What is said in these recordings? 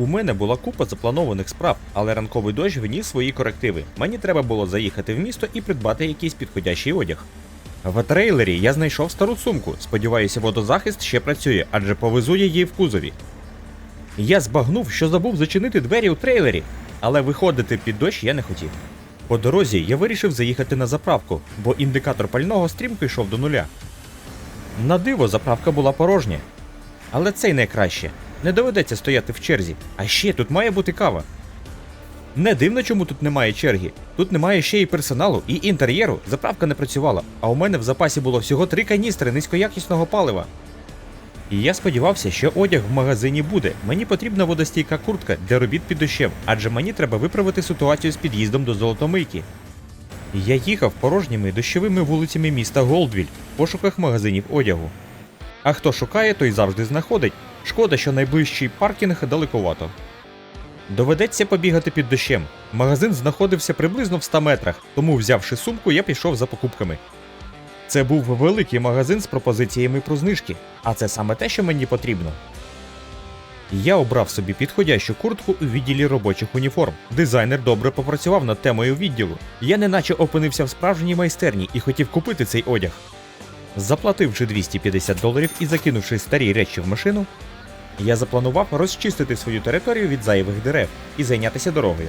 У мене була купа запланованих справ, але ранковий дощ вніс свої корективи. Мені треба було заїхати в місто і придбати якийсь підходящий одяг. В трейлері я знайшов стару сумку. Сподіваюся, водозахист ще працює, адже повезу її в кузові. Я збагнув, що забув зачинити двері у трейлері, але виходити під дощ я не хотів. По дорозі я вирішив заїхати на заправку, бо індикатор пального стрімко йшов до нуля. На диво заправка була порожня. Але це й найкраще. Не доведеться стояти в черзі. А ще тут має бути кава. Не дивно, чому тут немає черги. Тут немає ще і персоналу, і інтер'єру. Заправка не працювала, а у мене в запасі було всього три каністри низькоякісного палива. І я сподівався, що одяг в магазині буде. Мені потрібна водостійка куртка для робіт під дощем, адже мені треба виправити ситуацію з під'їздом до золотомийки. Я їхав порожніми дощовими вулицями міста Голдвіль в пошуках магазинів одягу. А хто шукає, той завжди знаходить. Шкода, що найближчий паркінг далековато. Доведеться побігати під дощем. Магазин знаходився приблизно в 100 метрах, тому, взявши сумку, я пішов за покупками. Це був великий магазин з пропозиціями про знижки, а це саме те, що мені потрібно. Я обрав собі підходящу куртку у відділі робочих уніформ. Дизайнер добре попрацював над темою відділу. Я неначе опинився в справжній майстерні і хотів купити цей одяг. Заплативши 250 доларів і закинувши старі речі в машину, я запланував розчистити свою територію від зайвих дерев і зайнятися дорогою.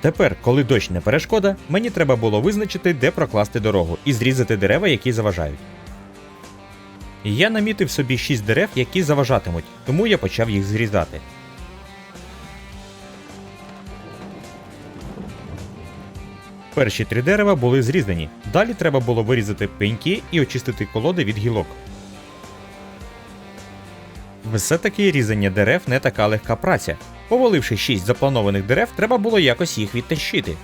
Тепер, коли дощ не перешкода, мені треба було визначити, де прокласти дорогу і зрізати дерева, які заважають. Я намітив собі 6 дерев, які заважатимуть, тому я почав їх зрізати. Перші три дерева були зрізані. Далі треба було вирізати пеньки і очистити колоди від гілок. Все-таки різання дерев не така легка праця. Поваливши шість запланованих дерев, треба було якось їх відтащити.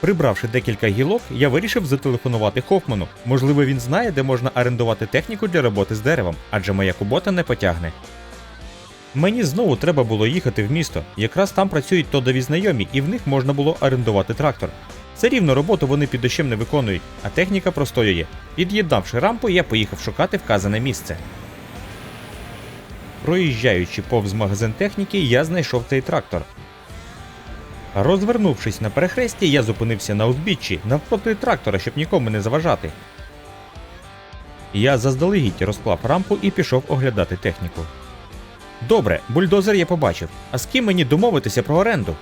Прибравши декілька гілок, я вирішив зателефонувати Хофману. Можливо, він знає, де можна орендувати техніку для роботи з деревом, адже моя кубота не потягне. Мені знову треба було їхати в місто. Якраз там працюють тодові знайомі, і в них можна було орендувати трактор. Все рівно роботу вони під дощем не виконують, а техніка простоює. Під'єднавши рампу, я поїхав шукати вказане місце. Проїжджаючи повз магазин техніки, я знайшов цей трактор. Розвернувшись на перехресті, я зупинився на узбіччі навпроти трактора, щоб нікому не заважати. Я заздалегідь розклав рампу і пішов оглядати техніку. Добре, бульдозер я побачив. А з ким мені домовитися про оренду?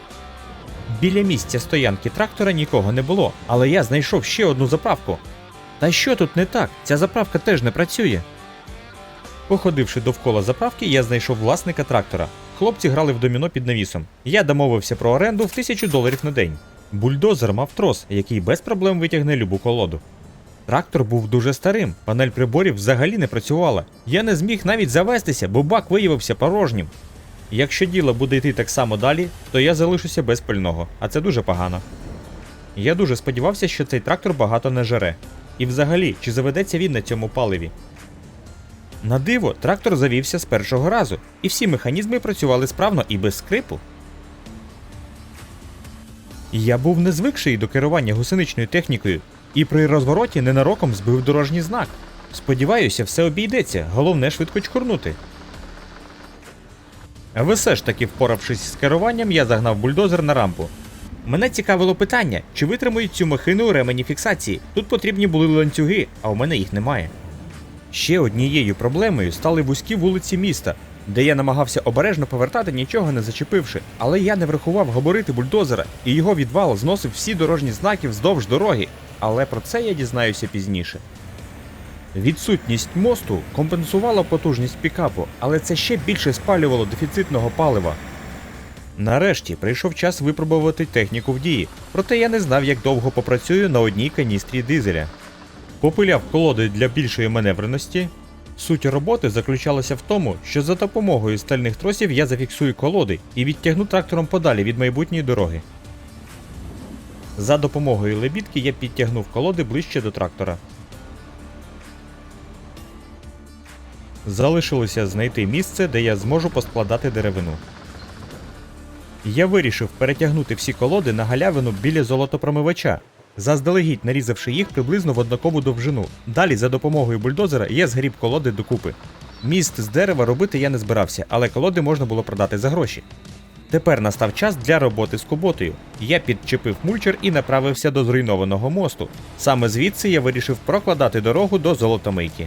Біля місця стоянки трактора нікого не було, але я знайшов ще одну заправку. Та що тут не так? Ця заправка теж не працює. Походивши довкола заправки, я знайшов власника трактора. Хлопці грали в доміно під навісом. Я домовився про оренду в тисячу доларів на день. Бульдозер мав трос, який без проблем витягне любу колоду. Трактор був дуже старим, панель приборів взагалі не працювала. Я не зміг навіть завестися, бо бак виявився порожнім. Якщо діло буде йти так само далі, то я залишуся без пального, а це дуже погано. Я дуже сподівався, що цей трактор багато не жере. І взагалі, чи заведеться він на цьому паливі? На диво, трактор завівся з першого разу, і всі механізми працювали справно і без скрипу. Я був незвикший до керування гусеничною технікою, і при розвороті ненароком збив дорожній знак. Сподіваюся, все обійдеться, головне швидко чкурнути. Все ж таки, впоравшись з керуванням, я загнав бульдозер на рампу. Мене цікавило питання, чи витримують цю махину ремені фіксації. Тут потрібні були ланцюги, а у мене їх немає. Ще однією проблемою стали вузькі вулиці міста, де я намагався обережно повертати, нічого не зачепивши, але я не врахував габарити бульдозера, і його відвал зносив всі дорожні знаки вздовж дороги. Але про це я дізнаюся пізніше. Відсутність мосту компенсувала потужність пікапу, але це ще більше спалювало дефіцитного палива. Нарешті прийшов час випробувати техніку в дії, проте я не знав, як довго попрацюю на одній каністрі дизеля. Попиляв колоди для більшої маневреності. Суть роботи заключалася в тому, що за допомогою стальних тросів я зафіксую колоди і відтягну трактором подалі від майбутньої дороги. За допомогою лебідки я підтягнув колоди ближче до трактора. Залишилося знайти місце, де я зможу поскладати деревину. Я вирішив перетягнути всі колоди на галявину біля золотопромивача. заздалегідь нарізавши їх приблизно в однакову довжину. Далі, за допомогою бульдозера, я згріб колоди докупи. Міст з дерева робити я не збирався, але колоди можна було продати за гроші. Тепер настав час для роботи з куботою. Я підчепив мульчер і направився до зруйнованого мосту. Саме звідси я вирішив прокладати дорогу до золотомийки.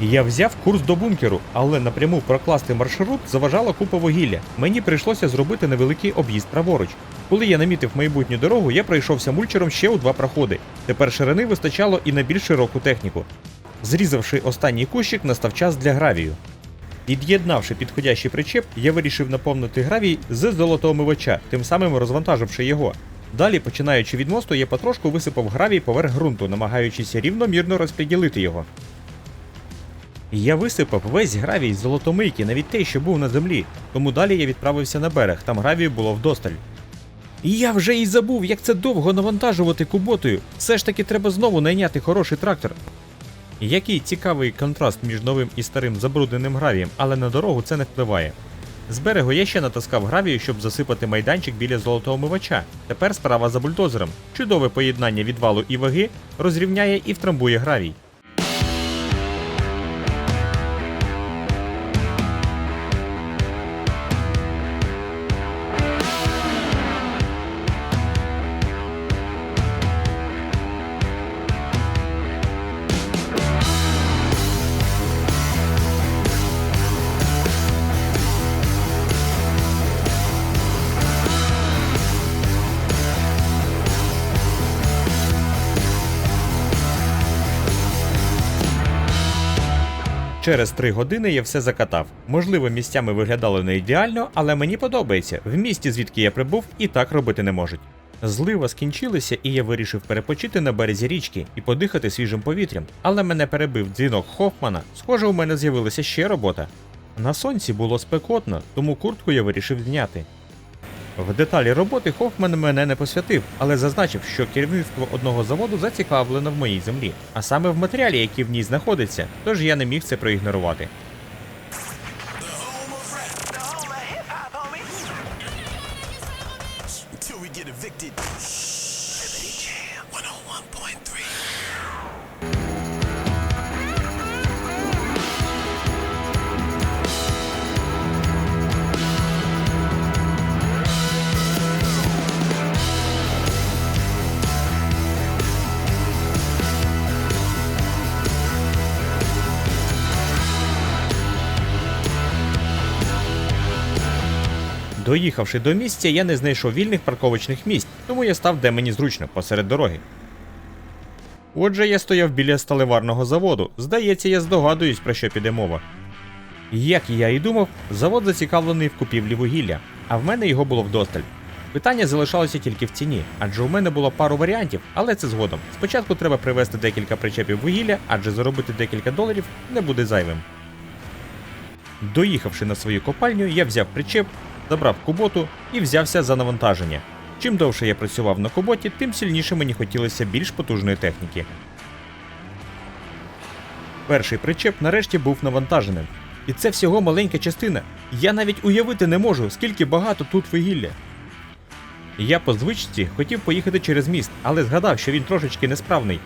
Я взяв курс до бункеру, але напряму прокласти маршрут заважала купа вугілля. Мені прийшлося зробити невеликий об'їзд праворуч. Коли я намітив майбутню дорогу, я пройшовся мульчером ще у два проходи. Тепер ширини вистачало і на більш широку техніку. Зрізавши останній кущик, настав час для гравію. Під'єднавши підходящий причеп, я вирішив наповнити гравій з золотоомивача, тим самим розвантаживши його. Далі, починаючи від мосту, я потрошку висипав гравій поверх ґрунту, намагаючись рівномірно розподілити його. Я висипав весь гравій з золотомийки, навіть той, що був на землі, тому далі я відправився на берег, там гравію було вдосталь. Я вже і забув, як це довго навантажувати куботою. Все ж таки треба знову найняти хороший трактор. Який цікавий контраст між новим і старим забрудненим гравієм, але на дорогу це не впливає. З берегу я ще натаскав гравію, щоб засипати майданчик біля золотого мивача. Тепер справа за бульдозером. Чудове поєднання відвалу і ваги розрівняє і втрамбує гравій. Через три години я все закатав. Можливо, місцями виглядало не ідеально, але мені подобається. В місті, звідки я прибув, і так робити не можуть. Злива скінчилася, і я вирішив перепочити на березі річки і подихати свіжим повітрям. Але мене перебив дзвінок Хофмана. Схоже, у мене з'явилася ще робота. На сонці було спекотно, тому куртку я вирішив зняти. В деталі роботи Хофман мене не посвятив, але зазначив, що керівництво одного заводу зацікавлено в моїй землі, а саме в матеріалі, який в ній знаходиться, тож я не міг це проігнорувати. Доїхавши до місця, я не знайшов вільних парковочних місць, тому я став де мені зручно, посеред дороги. Отже, я стояв біля сталеварного заводу. Здається, я здогадуюсь, про що піде мова. Як я і думав, завод зацікавлений в купівлі вугілля, а в мене його було вдосталь. Питання залишалося тільки в ціні, адже у мене було пару варіантів, але це згодом. Спочатку треба привезти декілька причепів вугілля, адже заробити декілька доларів не буде зайвим. Доїхавши на свою копальню, я взяв причеп, забрав куботу і взявся за навантаження. Чим довше я працював на куботі, тим сильніше мені хотілося більш потужної техніки. Перший причеп нарешті був навантаженим. І це всього маленька частина. Я навіть уявити не можу, скільки багато тут вугілля. Я по звичці хотів поїхати через міст, але згадав, що він трошечки несправний.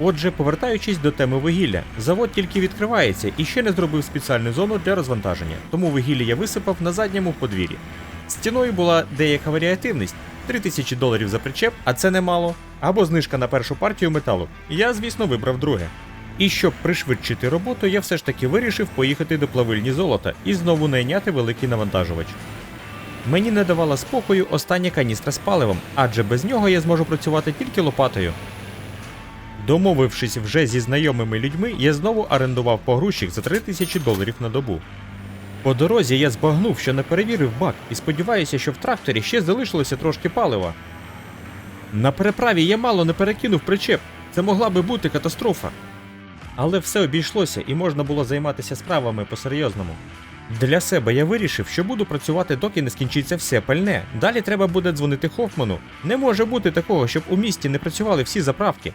Отже, повертаючись до теми вугілля, завод тільки відкривається і ще не зробив спеціальну зону для розвантаження, тому вугілля я висипав на задньому подвір'ї. Стіною була деяка варіативність 3000 доларів за причеп, а це немало, або знижка на першу партію металу. Я, звісно, вибрав друге. І щоб пришвидшити роботу, я все ж таки вирішив поїхати до плавильні золота і знову найняти великий навантажувач. Мені не давала спокою остання каністра з паливом, адже без нього я зможу працювати тільки лопатою. Домовившись вже зі знайомими людьми, я знову орендував погрузчик за 3000 доларів на добу. По дорозі я збагнув, що не перевірив бак, і сподіваюся, що в тракторі ще залишилося трошки палива. На переправі я мало не перекинув причеп. Це могла би бути катастрофа. Але все обійшлося і можна було займатися справами по-серйозному. Для себе я вирішив, що буду працювати, доки не скінчиться все пальне. Далі треба буде дзвонити Хофману. Не може бути такого, щоб у місті не працювали всі заправки.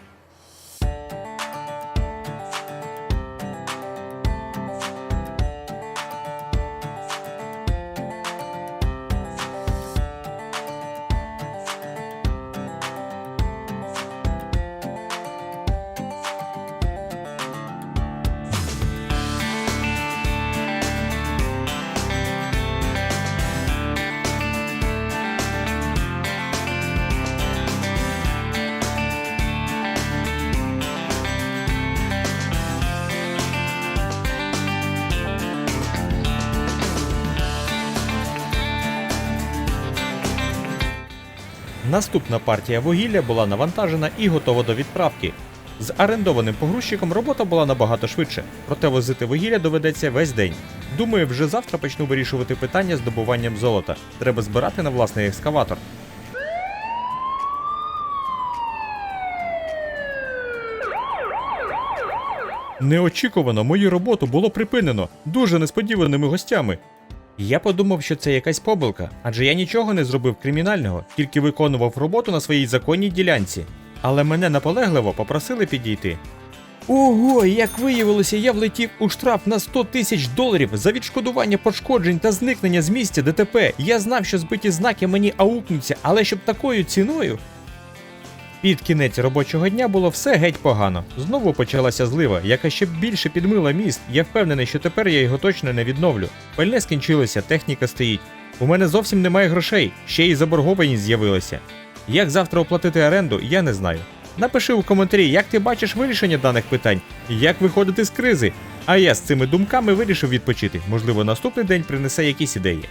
Наступна партія вугілля була навантажена і готова до відправки. З орендованим погрузчиком робота була набагато швидше, проте возити вугілля доведеться весь день. Думаю, вже завтра почну вирішувати питання з добуванням золота. Треба збирати на власний екскаватор. Неочікувано мою роботу було припинено дуже несподіваними гостями. Я подумав, що це якась помилка, адже я нічого не зробив кримінального, тільки виконував роботу на своїй законній ділянці. Але мене наполегливо попросили підійти. Ого, як виявилося, я влетів у штраф на 100 тисяч доларів за відшкодування пошкоджень та зникнення з місця ДТП. Я знав, що збиті знаки мені аукнуться, але щоб такою ціною. Під кінець робочого дня було все геть погано. Знову почалася злива, яка ще більше підмила міст. Я впевнений, що тепер я його точно не відновлю. Пальне скінчилося, техніка стоїть. У мене зовсім немає грошей, ще й заборгованість з'явилася. Як завтра оплатити оренду, я не знаю. Напиши у коментарі, як ти бачиш вирішення даних питань, як виходити з кризи. А я з цими думками вирішив відпочити. Можливо, наступний день принесе якісь ідеї.